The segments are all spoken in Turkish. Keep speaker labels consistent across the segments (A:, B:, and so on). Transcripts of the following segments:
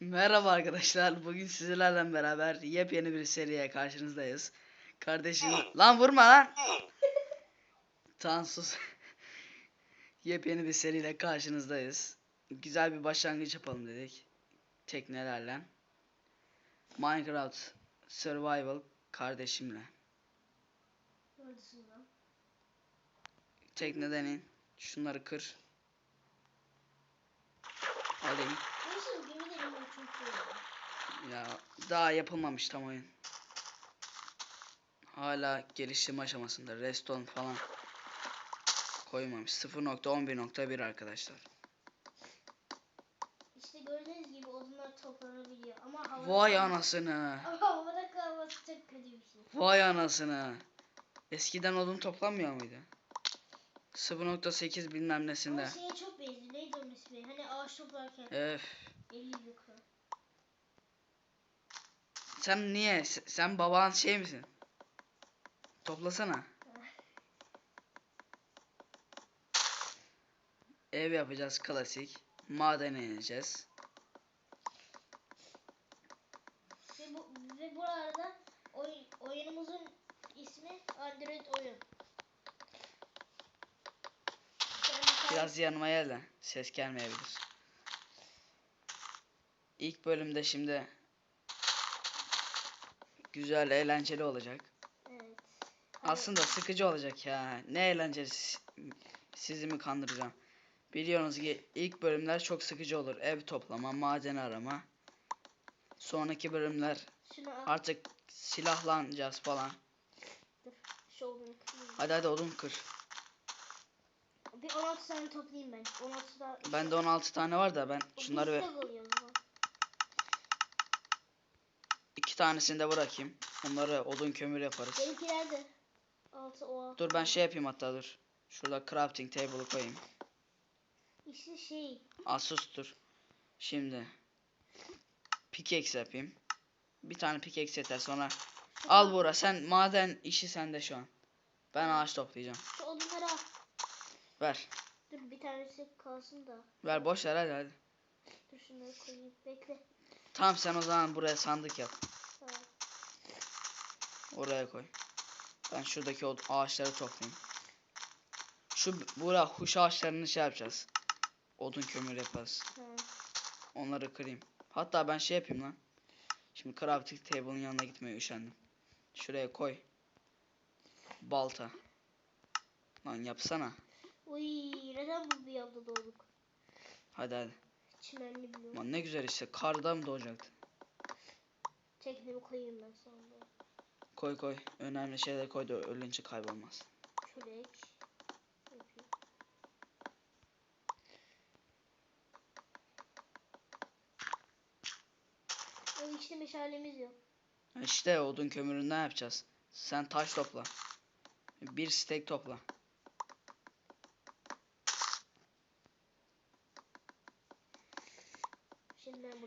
A: Merhaba arkadaşlar. Bugün sizlerle beraber yepyeni bir seriye karşınızdayız. Kardeşim lan vurma lan. Tamam sus. yepyeni bir seriyle karşınızdayız. Güzel bir başlangıç yapalım dedik. Teknelerle. Minecraft Survival kardeşimle. Tekneden in. Şunları kır. Alayım.
B: Neyse gemi de benim çok iyi.
A: Ya daha yapılmamış tam oyun. Hala geliştirme aşamasında. Reston falan koymamış. 0.11.1 arkadaşlar.
B: İşte gördüğünüz gibi odunlar toplanabiliyor ama havada
A: Vay anasını.
B: Ama havada kalması çok kötü bir şey.
A: Vay anasını. Eskiden odun toplanmıyor muydu? 0.8 bilmem nesinde.
B: Ama şeye çok benziyor. Neydi onun ismi? Hani ağaç toplarken
A: Öf.
B: eli yıkıyor.
A: Sen niye? Sen baban şey misin? Toplasana. Ev yapacağız klasik. Maden ineceğiz.
B: Ve, bu, ve bu arada oyun, oyunumuzun ismi Android oyun.
A: Biraz yanıma gel de ses gelmeyebilir. İlk bölümde şimdi güzel eğlenceli olacak.
B: Evet.
A: Aslında sıkıcı olacak ya. Ne eğlenceli sizi mi kandıracağım. Biliyorsunuz ki ilk bölümler çok sıkıcı olur. Ev toplama, maden arama. Sonraki bölümler
B: al.
A: artık silahlanacağız falan.
B: Dur. Şu odunu kırayım.
A: Hadi hadi odun kır.
B: Bir 16 tane toplayayım ben. 16 tane.
A: Bende 16 tane var da ben şunları ver. Tanesini de bırakayım. Onları odun kömür yaparız.
B: Benimkiler de. 6 o 6.
A: Dur ben şey yapayım hatta dur. Şurada crafting table'ı koyayım.
B: İşte şey.
A: Asus dur. Şimdi pickaxe yapayım. Bir tane pickaxe yeter sonra. Al Buğra sen maden işi sende şu an. Ben ağaç toplayacağım.
B: Şu odunları al.
A: Ver.
B: Dur bir tanesi kalsın da.
A: Ver boş ver hadi hadi.
B: Dur şunları koyayım. Bekle.
A: Tamam sen o zaman buraya sandık yap. Oraya koy. Ben şuradaki o ağaçları toplayayım. Şu Buğra huş ağaçlarını şey yapacağız. Odun kömür yaparız.
B: Tamam.
A: Onları kırayım. Hatta ben şey yapayım lan. Şimdi crafting table'ın yanına gitmeye üşendim. Şuraya koy. Balta. Lan yapsana.
B: Uy neden bu bir yavda doğduk?
A: Hadi hadi.
B: Çimenli biliyorum.
A: Lan ne güzel işte. Karda mı doğacaktı?
B: Teknemi koyayım ben sonra.
A: Koy koy. Önemli şeyler koy da ölünce kaybolmaz.
B: Yapayım. O işte meşalemiz yok.
A: İşte odun kömürünü ne yapacağız? Sen taş topla. Bir stek topla.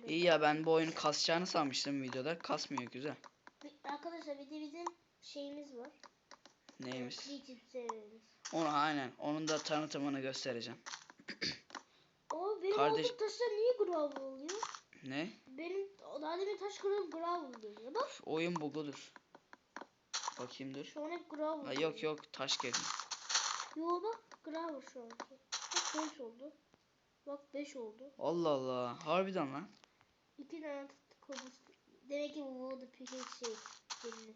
A: İyi ya ben bu oyunu kasacağını sanmıştım videoda. Kasmıyor güzel.
B: Arkadaşlar bir de bizim şeyimiz var.
A: Neymiş?
B: YouTube serverimiz.
A: Onu aynen. Onun da tanıtımını göstereceğim.
B: O benim
A: Kardeş-
B: olduğum taşlar niye gravel oluyor?
A: Ne?
B: Benim daha demin taş kırıyorum gravel oluyor. Bak
A: Oyun bug'udur. Bakayım dur.
B: şu an hep gravel.
A: Ha, yok yok taş geldi.
B: Yo bak gravel şu anki. Bak 5 oldu. Bak 5 oldu.
A: Allah Allah. Harbiden lan.
B: 2 tane kobus. Demek ki bu Water Picket şey. Belli.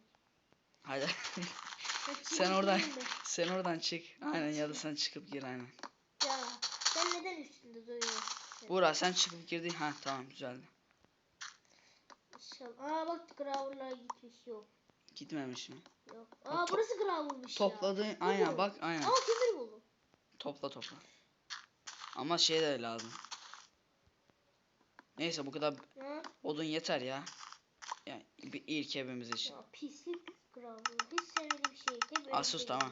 A: Hadi. Sen oradan sen oradan çık. Aynen ya da sen çıkıp gir aynen.
B: Ya sen neden üstünde duruyorsun?
A: Buğra sen çıkıp girdin. Ha tamam güzeldi.
B: İnşallah. Aa bak gravel'lar gitmiş yok.
A: Gitmemiş mi?
B: Yok. Aa burası gravel'mış ya.
A: Topladın. Aynen bak aynen.
B: Aa kömür buldum.
A: Topla topla. Ama şey de lazım. Neyse bu kadar
B: Ha?
A: odun yeter ya. Bir ilk evimiz için.
B: Ya pislik gravel. Hiç sevmediğim şey. Hep öyle
A: Asus
B: şey.
A: tamam.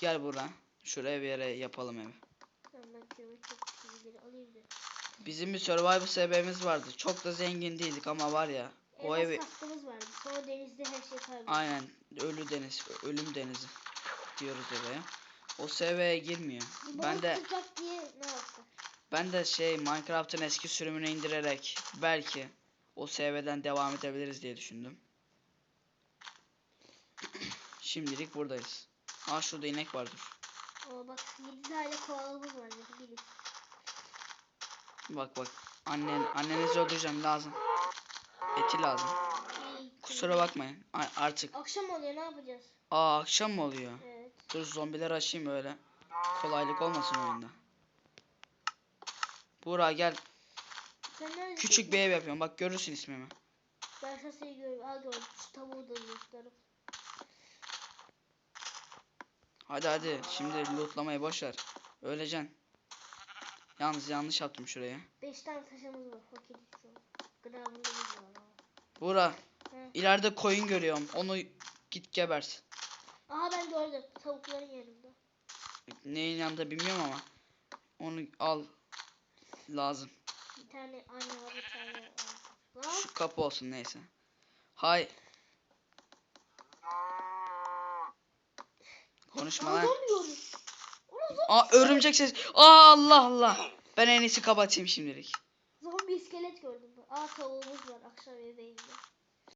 A: Gel buradan. Şuraya bir yere yapalım evi. Bizim bir survival sebebimiz vardı. Çok da zengin değildik ama var ya. O
B: Elmas
A: evi
B: vardı. Sonra denizde her şey kayboldu.
A: aynen ölü deniz, ölüm denizi diyoruz oraya. O seviyeye girmiyor.
B: Bir
A: Ben de
B: diye ne yaptı?
A: Ben de şey Minecraft'ın eski sürümünü indirerek belki o seviyeden devam edebiliriz diye düşündüm. Şimdilik buradayız. Aa şurada inek var dur.
B: Oo bak 7 tane kovalamız var. Gelin.
A: Bak bak. Annen, annenizi öldüreceğim lazım. Eti lazım. Kusura bakmayın. A- artık.
B: Akşam oluyor ne yapacağız?
A: Aa akşam mı oluyor?
B: Evet.
A: Dur zombileri açayım öyle. Kolaylık olmasın oyunda. Buğra gel.
B: Sen?
A: Küçük bir ev yapıyorum. Bak görürsün ismimi.
B: Ben şasayı görüyorum. Al gördüm. Şu tavuğu da lootlarım.
A: Hadi hadi. Şimdi lootlamayı boş ver. Öleceksin. Yalnız yanlış yaptım şuraya.
B: 5 tane taşımız var. Fakir. Gravında var.
A: Buğra.
B: He.
A: ileride koyun görüyorum. Onu git gebert.
B: Aha ben gördüm. Tavukların yanında.
A: Neyin yanında bilmiyorum ama. Onu al. Lazım.
B: Bir tane anne var bir tane var.
A: Şu kapı olsun neyse. Hay. Konuşma lan. Aa örümcek ses. Aa Allah Allah. Ben en iyisi kapatayım şimdilik.
B: zombi iskelet gördüm. Aa tavuğumuz var akşam yemeğinde.